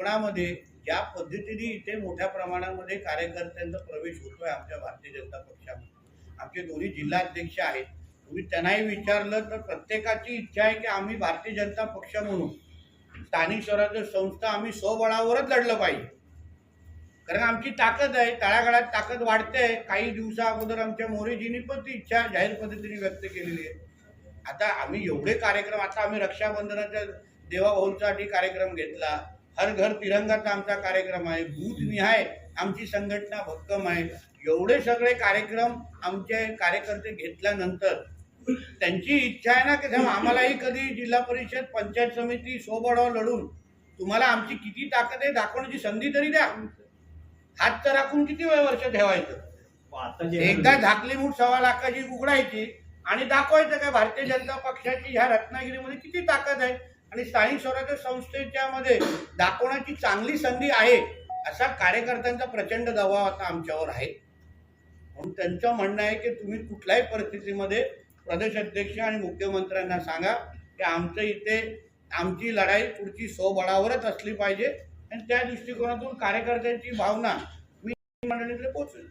कोकणामध्ये ज्या पद्धतीने इथे मोठ्या प्रमाणामध्ये कार्यकर्त्यांचा प्रवेश होतो आहे आमच्या भारतीय जनता पक्षामध्ये. आमचे दोन्ही जिल्हाध्यक्ष आहेत. तुम्ही त्यांनाही विचारलं तर प्रत्येकाची इच्छा आहे की आम्ही भारतीय जनता पक्ष म्हणून स्थानिक स्वराज्य संस्था आम्ही स्वबळावरच लढलं पाहिजे. कारण आमची ताकद आहे तळागाळात ताकद वाढते. काही दिवसा अगोदर आमच्या मोरेजींनी पण ती इच्छा जाहीर पद्धतीने व्यक्त केलेली आहे. आता आम्ही एवढे कार्यक्रम आता आम्ही रक्षाबंधनाच्या देवाभाऊंसाठी कार्यक्रम घेतला. हर घर तिरंगाचा आमचा कार्यक्रम आहे बूथ निहाय आमची संघटना भक्कम आहे. एवढे सगळे कार्यक्रम आमचे कार्यकर्ते घेतल्यानंतर त्यांची इच्छा आहे ना की आम्हालाही कधी जिल्हा परिषद पंचायत समिती सोबळावर लढून तुम्हाला आमची किती ताकद आहे दाखवण्याची संधी तरी द्या. हात तर राखून किती वेळ वर्ष ठेवायचं? एकदा झाकली मूठ सव्वा लाखाची उघडायची आणि दाखवायचं काय भारतीय जनता पक्षाची ह्या रत्नागिरीमध्ये किती ताकद आहे? आणि स्थानिक स्वराज्य संस्थेच्या मध्ये दाखवण्याची चांगली संधी आहे असा कार्यकर्त्यांचा प्रचंड दबाव आता आमच्यावर आहे. म्हणून त्यांचं म्हणणं आहे की तुम्ही कुठल्याही परिस्थितीमध्ये प्रदेश अध्यक्ष आणि मुख्यमंत्र्यांना सांगा की आमचं इथे आमची लढाई पुढची स्वबळावरच असली पाहिजे आणि त्या दृष्टिकोनातून कार्यकर्त्यांची भावना मी मंडळीकडे पोहोचवेल